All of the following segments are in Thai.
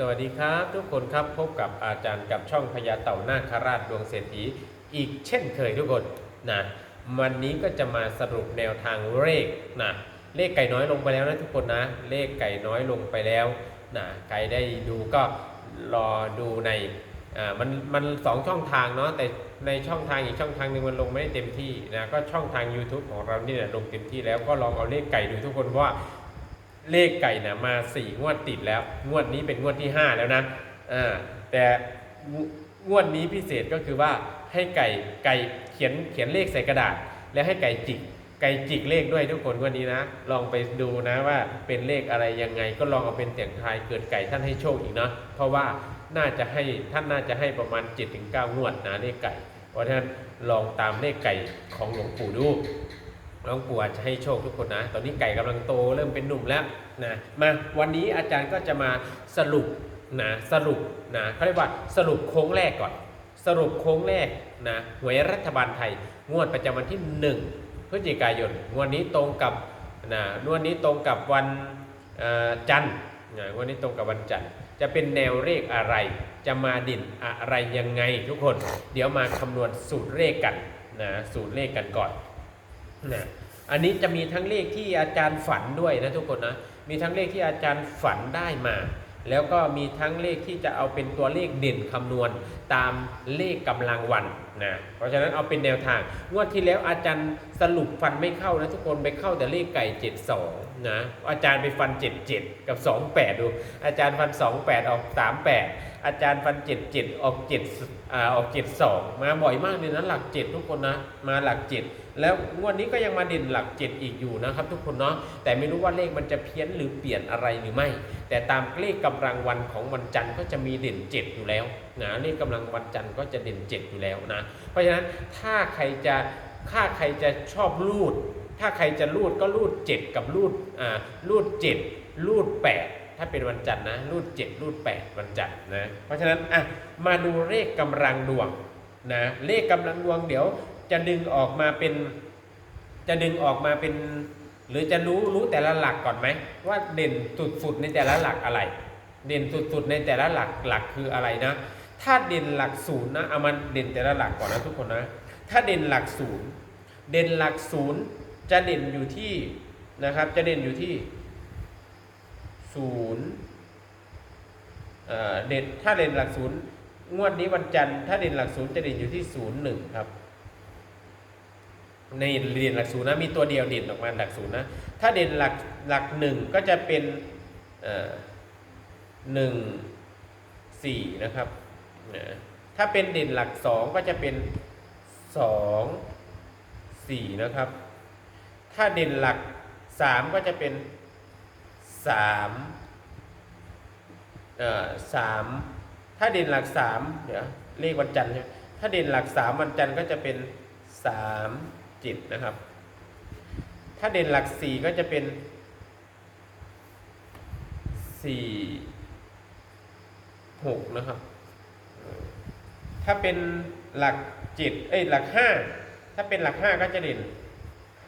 สวัสดีครับ ทุกคนครับพบกับอาจารย์กับช่องพญาเต่านาคราชดวงเศรษฐีอีกเช่นเคยทุกคนนะวันนี้ก็จะมาสรุปแนวทางเลขนะเลขไก่น้อยลงไปแล้วนะทุกคนนะ เลขไก่น้อยลงไปแล้วนะใครได้ดูก็รอดูในอ่ามันมันสองช่องทางเนาะแต่ในช่องทางอีกช่องทางหนึ่งมันลงไม่ได้เต็มที่นะก็ช่องทาง YouTube ของเรานี่แหละลงเต็มที่แล้วก็ลองเอาเลขไก่ดูทุกคนว่า เลขไก่นะมาสี่งวดติดแล้ว งวดนี้เป็นงวดที่ห้าแล้วนะอ่าแต่งวดนี้พิเศษก็คือว่าให้ไก่ไก่เขียนเขียนเลขใส่กระดาษ แล้วให้ไก่จิกไก่จิกเลขด้วยทุกคนวันนี้นะ ลองไปดูนะว่าเป็นเลขอะไรยังไง ก็ลองเอาเป็นเสียงทายเกิดไก่ท่านให้โชคอีกนะเพราะว่าน่าจะให้ท่านน่าจะให้ประมาณ7จถึงงวดนะเลขไก่ เพราะฉะนั้นลองตามเลขไก่ของหลวงปู่ดู น้องปู่อาจจะให้โชคทุกคนนะ ตอนนี้ไก่กำลังโตเริ่มเป็นหนุ่มแล้วนะมาวันนี้อาจารย์ก็จะมาสรุปนะสรุปนะเขาเรียกว่าสรุปโค้งแรกก่อน สรุปโค้งแรกนะหวยรัฐบาลไทย งวดประจำวันที่ 1 พฤศจิกายนงวดนี้ตรงกับนะงวดนี้ตรงกับวันจันทร์นะงวดนี้ตรงกับวันจันทร์จะเป็นแนวเลขอะไร จะมาดิ่นอะไรยังไงทุกคน เดี๋ยวมาคำนวณสูตรเลขกันนะสูตรเลขกันก่อน นะอันนี้จะมีทั้งเลขที่อาจารย์ฝันด้วยนะทุกคนนะ มีทั้งเลขที่อาจารย์ฝันได้มา แล้วก็มีทั้งเลขที่จะเอาเป็นตัวเลขเด่นคำนวณตามเลขกำลังวันนะ เพราะฉะนั้นเอาเป็นแนวทาง งวดที่แล้วอาจารย์สรุปฟันไม่เข้านะทุกคนไปเข้าแต่เลขไก่ 72 นะอาจารย์ไปฟัน 77 กับ 28 ดู อาจารย์ฟัน 28 ออก 38 อาจารย์ฟัน 77 ออก7อ่าออก 72 มาบ่อยมากเลยนะหลัก 7 ทุกคนนะมาหลัก 7 แล้วงวดนี้ก็ยังมาเด่นหลัก 7 อีกอยู่นะครับทุกคนเนาะแต่ไม่รู้ว่าเลขมันจะเพี้ยนหรือเปลี่ยนอะไรหรือไม่ แต่ตามเลขกำลังวันของวันจันทร์ก็จะมีเด่น 7 อยู่แล้วนะเลขกำลังวันจันทร์ก็จะเด่น 7 อยู่แล้วนะเพราะฉะนั้นถ้าใครจะถ้าใครจะชอบรูด ถ้าใครจะรูดก็รูด 7 กับรูดอ่ารูด 7 รูด 8 ถ้าเป็นวันจันทร์นะ รูด 7 รูด 8 วันจันทร์นะ เพราะฉะนั้นอะมาดูเลขกำลังดวงนะเลขกำลังดวงเดี๋ยวจะดึงออกมาเป็น จะดึงออกมาเป็น หรือจะรู้รู้แต่ละหลักก่อนไหมว่าเด่นสุดๆในแต่ละหลักอะไร เด่นสุดๆในแต่ละหลักหลักคืออะไรนะ ถ้าเด่นหลักศูนย์นะเอามันเด่นแต่ละหลักก่อนนะทุกคนนะ ถ้าเด่นหลักศูนย์เด่นหลักศูนย์ จะเด่นอยู่ที่นะครับจะเด่นอยู่ที่ศูนย์เด่นถ้าเด่นหลักศูนย์งวดนี้วันจันทร์ถ้าเด่นหลักศูนย์จะเด่นอยู่ที่ศูนย์หนึ่งครับในเด่นหลักศูนย์นะมีตัวเดียวเด่นออกมาหลักศูนย์นะถ้าเด่นหลักหลักหนึ่งก็จะเป็นหนึ่งสี่นะครับถ้าเป็นเด่นหลักสองก็จะเป็นสองสี่นะครับ ถ้าเด่นหลักสามก็จะเป็นสามเอ่อสามถ้าเด่นหลักสามเดี๋ยวเลขวันจันทร์ใช่ไหมถ้าเด่นหลักสามวันจันทร์ก็จะเป็นสามจิตนะครับ ถ้าเด่นหลักสี่ก็จะเป็นสี่หกนะครับ ถ้าเป็นหลักจ็ดเอ้ยหลักห้าถ้าเป็นหลักห้าก็จะเด่น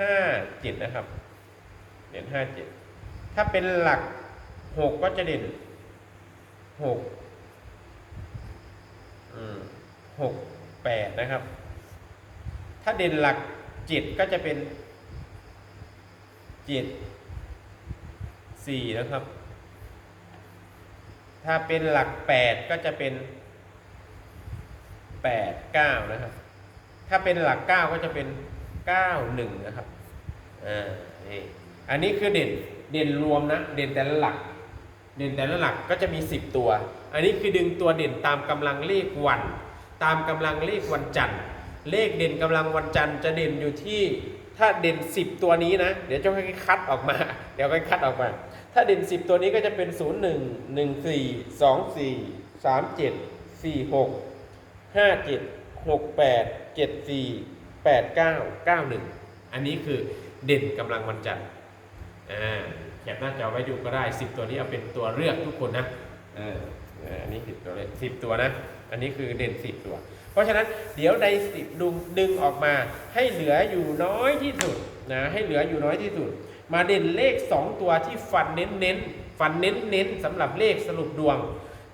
ห้าเจ็ดนะครับ เด่นห้าเจ็ดถ้าเป็นหลักหกก็จะเด่นหกหกแปดนะครับ ถ้าเด่นหลักเจ็ดก็จะเป็นเจ็ดสี่นะครับ ถ้าเป็นหลักแปดก็จะเป็นแปดเก้านะครับ ถ้าเป็นหลักเก้าก็จะเป็น เก้าหนึ่งนะครับอ่านี่อันนี้คือเด่นเด่นรวมนะ เด่นแต่ละหลัก เด่นแต่ละหลักก็จะมี 10 ตัว อันนี้คือดึงตัวเด่นตามกำลังเลขวัน ตามกำลังเลขวันจันทร์เลขเด่นกำลังวันจันทร์จะเด่นอยู่ที่ถ้าเด่น 10 ตัวนี้นะ เดี๋ยวจะค่อยคัดออกมา เดี๋ยวค่อยคัดออกมา ถ้าเด่น 10 ตัวนี้ก็จะเป็น 0 1 1 4 2 4 3 7 4 6 5 7 6 8 7 4 8 9 9 1 อันนี้คือเด่นกำลังวันจันทร์อ่าแคปหน้าจอไว้ดูก็ได้ 10 ตัวนี้เอาเป็นตัวเลือกทุกคนนะเอออันนี้ 10 ตัวเลย10 ตัวนะ อันนี้คือเด่น 10 ตัว เพราะฉะนั้นเดี๋ยวใน10ดึงดึงออกมาให้เหลืออยู่น้อยที่สุดนะให้เหลืออยู่น้อยที่สุด มาเด่นเลข 2 ตัวที่ฟันเน้นเน้นฟันเน้นเน้นสำหรับเลขสรุปดวง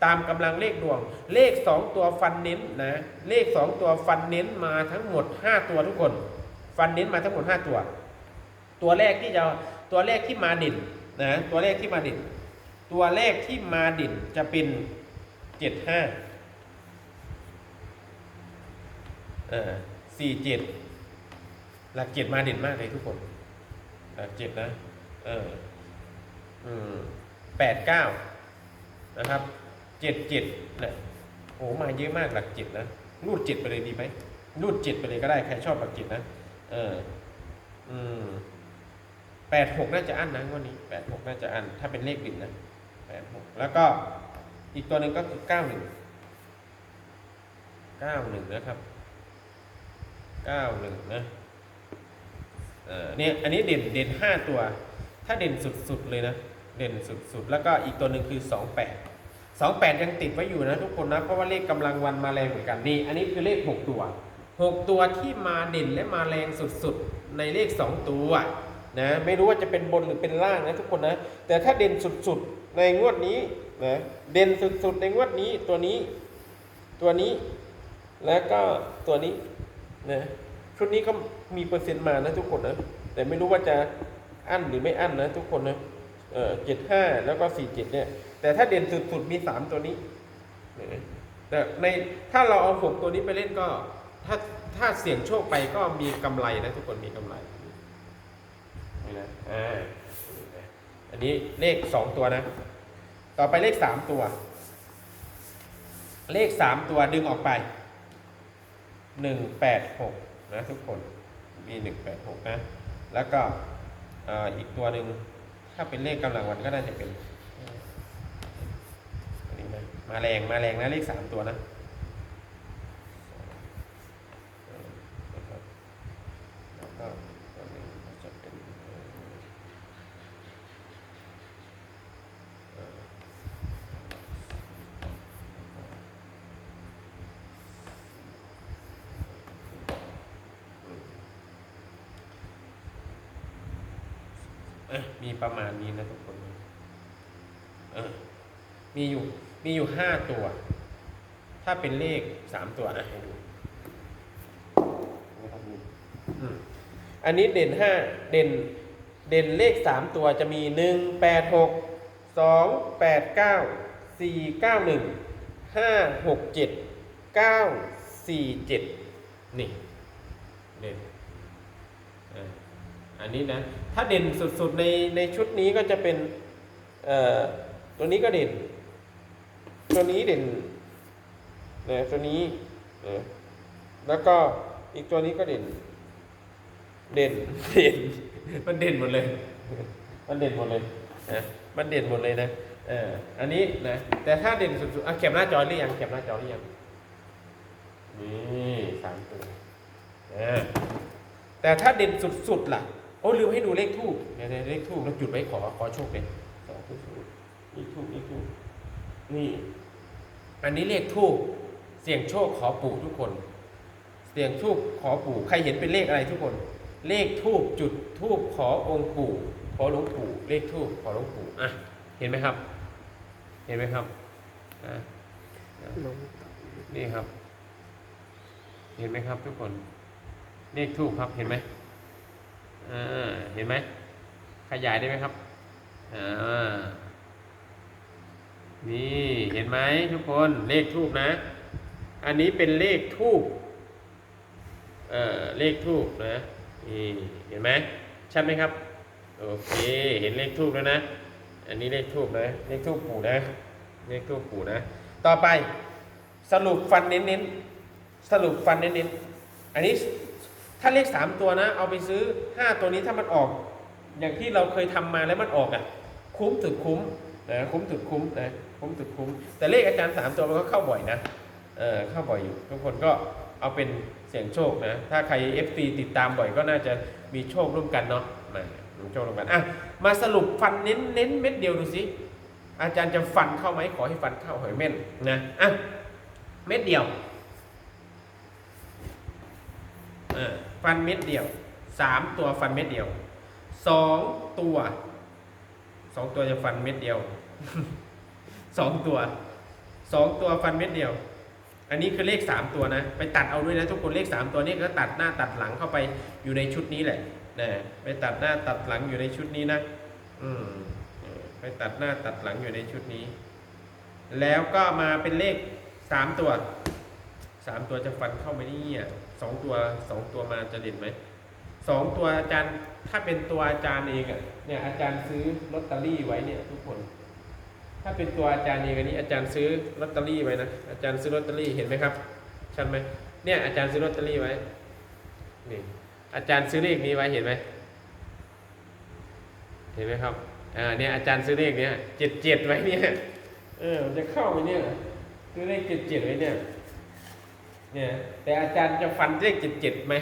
ตามกำลังเลขดวง เลขสองตัวฟันเน้นนะเลขสองตัวฟันเน้นมาทั้งหมดห้าตัวทุกคน ฟันเน้นมาทั้งหมดห้าตัว ตัวแรกที่จะตัวแรกที่มาเด่นนะตัวแรกที่มาเด่นตัวแรกที่มาเด่นจะเป็นเจ็ดห้าเออสี่เจ็ดหลักเจ็ดมาเด่นมากเลยทุกคนหลักเจ็ดนะเอออืมแปดเก้านะครับ เจ็ดเจ็ดนะโอ้มาเยอะมากหลักเจ็ดนะรูดเจ็ดไปเลยดีไหมรูดเจ็ดไปเลยก็ได้ใครชอบหลักเจ็ดนะเอออืมแปดหกน่าจะอั้นนะวันนี้แปดหกน่าจะอั้นถ้าเป็นเลขบินนะแปดหกแล้วก็อีกตัวหนึ่งก็คือเก้าหนึ่งเก้าหนึ่งนะครับเก้าหนึ่งนะเออเนี่ยอันนี้เด่นเด่นห้าตัว ถ้าเด่นสุดๆเลยนะ เด่นสุดๆ แล้วก็อีกตัวหนึ่งคือสองแปด 28 28ยังติดไว้อยู่นะทุกคนนะ เพราะว่าเลขกำลังวันมาแรงเหมือนกันนี่ อันนี้คือเลข6ตัว6ตัวที่มาเด่นและมาแรงสุดๆ ในเลข2ตัวนะไม่รู้ว่าจะเป็นบนหรือเป็นล่างนะทุกคนนะ แต่ถ้าเด่นสุดๆ ในงวดนี้นะเด่นสุดๆ ในงวดนี้ตัวนี้ ตัวนี้แล้วก็ตัวนี้นะชุดนี้ก็มีเปอร์เซ็นต์มานะทุกคนนะแต่ไม่รู้ว่าจะอั้นหรือไม่อั้นนะทุกคนนะ เออเจ็ดห้าแล้วก็สี่เจ็ดเนี่ย แต่ถ้าเด่นสุดๆมีสามตัวนี้เห็นไหมแต่ในถ้าเราเอาหกตัวนี้ไปเล่นก็ ถ้าถ้าเสี่ยงโชคไปก็มีกำไรนะทุกคนมีกำไรนี่นะอ่าอันนี้เลขสองตัวนะ ต่อไปเลขสามตัว เลขสามตัวดึงออกไปหนึ่งแปดหกนะทุกคนมีหนึ่งแปดหกนะ แล้วก็อ่าอีกตัวหนึ่ง ถ้าเป็นเลขกำลังวันก็น่าจะเป็นนี่นะมาแรงมาแรงนะเลขสามตัวนะนะครับแล้วก็ตัวหนึ่งก็จะเป็นเอ่อเอ่อ อะมีประมาณนี้นะทุกคนเออมีอยู่ มีอยู่ห้าตัว ถ้าเป็นเลขสามตัวอะให้ดูนะครับอันนี้เด่นห้าเด่น เด่นเลขสามตัวจะมีหนึ่งแปดหกสองแปดเก้าสี่เก้าหนึ่งห้าหกเจ็ดเก้าสี่เจ็ดนี่เด่นอันนี้นะ ถ้าเด่นสุดๆในในชุดนี้ก็จะเป็นเอ่อตัวนี้ก็เด่น ตัวนี้เด่นนะตัวนี้นะแล้วก็อีกตัวนี้ก็เด่น เด่นเด่น มันเด่นหมดเลย มันเด่นหมดเลยนะมันเด่นหมดเลยนะเอออันนี้นะแต่ถ้าเด่นสุดๆอะเก็บหน้าจอหรือยังเก็บหน้าจอหรือยังนี่สามตัวอ่าแต่ถ้าเด่นสุดๆล่ะ โอ้ลืมให้ดูเลขทูบเนี่ยๆเลขทูบแล้วจุดไว้ขอขอโชคเลยสองทูบนี่ทูบนี่ทูบนี่ อันนี้เลขทูบเสี่ยงโชคขอปู่ทุกคน เสี่ยงทูบขอปู่ใครเห็นเป็นเลขอะไรทุกคน เลขทูบจุดทูบขอองค์ปู่ขอหลวงปู่เลขทูบขอหลวงปู่อะเห็นไหมครับ เห็นไหมครับอะนี่ครับ เห็นไหมครับทุกคน เลขทูบครับเห็นไหมอ่า เห็นไหมขยายได้ไหมครับนี่เห็นไหมทุกคนเลขทูบนะ อันนี้เป็นเลขทูบเออเลขทูบนะนี่เห็นไหมชัดไหมครับ โอเค เห็นเลขทูบแล้วนะ อันนี้เลขทูบนะเลขทูบปู่นะเลขทูบปู่นะ ต่อไปสรุปฟันเน้นๆสรุปฟันเน้นๆอันนี้ ถ้าเลขสามตัวนะ เอาไปซื้อห้าตัวนี้ถ้ามันออก อย่างที่เราเคยทำมาแล้วมันออกอะ คุ้มถึงคุ้มนะคุ้มถึงคุ้มนะคุ้มถึงคุ้ม แต่เลขอาจารย์สามตัวมันก็เข้าบ่อยนะเออเข้าบ่อยอยู่ ทุกคนก็เอาเป็นเสี่ยงโชคนะ ถ้าใคร FC ติดตามบ่อยก็น่าจะมีโชคร่วมกันเนาะมามีโชคร่วมกันอะมาสรุปฟันเน้นเน้นเม็ดเดียวดูสิอาจารย์จะฟันเข้าไหมขอให้ฟันเข้าหอยแม่นนะอะเม็ดเดียวเออฟันเม็ดเดียวสามตัวฟันเม็ดเดียวสองตัวสองตัวจะฟันเม็ดเดียวสองตัวสองตัวฟันเม็ดเดียว อันนี้คือเลขสามตัวนะ ไปตัดเอาด้วยนะทุกคนเลขสามตัวนี้ก็ตัดหน้าตัดหลังเข้าไปอยู่ในชุดนี้แหละนะไปตัดหน้าตัดหลังอยู่ในชุดนี้นะ อืมไปตัดหน้าตัดหลังอยู่ในชุดนี้ แล้วก็มาเป็นเลขสามตัว สามตัวจะฟันเข้าไปนี่อะสองตัวสองตัวมาจะเด่นไหมสองตัวอาจารย์ถ้าเป็นตัวอาจารย์เองอะเนี่ยอาจารย์ซื้อลอตเตอรี่ไว้เนี่ยทุกคน ถ้าเป็นตัวอาจารย์เองอันนี้อาจารย์ซื้อลอตเตอรี่ไว้นะอาจารย์ซื้อลอตเตอรี่เห็นไหมครับชัดไหมเนี่ยอาจารย์ซื้อลอตเตอรี่ไว้นี่อาจารย์ซื้อเลขนี้ไว้เห็นไหมเห็นไหมครับอ่าเนี่ยอาจารย์ซื้อเลขเนี้ยเจ็ดเจ็ดไว้เนี่ยเออมันจะเข้าไหมเนี่ยซื้อเลขเจ็ดเจ็ดไว้เนี่ย เนี่ยแต่อาจารย์จะฟันเลขเจ็ดเจ็ดไหม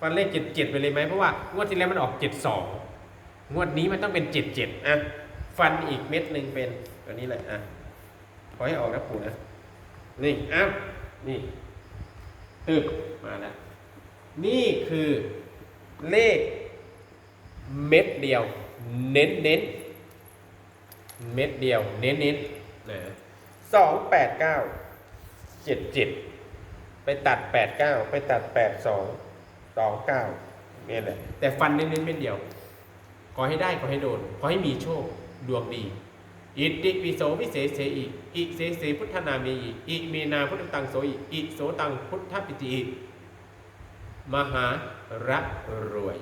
ฟันเลขเจ็ดเจ็ดไปเลยไหมเพราะว่างวดที่แล้วมันออกเจ็ดสองงวดนี้มันต้องเป็นเจ็ดเจ็ดอะฟันอีกเม็ดหนึ่งเป็นตัวนี้แหละอะขอให้ออกนะปู่นะนี่อ้าวนี่ตึกมาแล้วนี่คือเลขเม็ดเดียว เน้นเน้นเม็ดเดียว เน้นเน้นนะสองแปดเก้าเจ็ดเจ็ด ไปตัดแปดเก้าไปตัดแปดสองสองเก้าเนี่ยแหละแต่ฟันเน้นๆเม็ดเดียว ขอให้ได้ขอให้โดน ขอให้มีโชคดวงดี อิติปิโสวิเศษเสอิอิเสเสพุทธนามีอิอิเมนาพุทธตังโสอิอิโสตังพุทธปิติอิมหารักรวย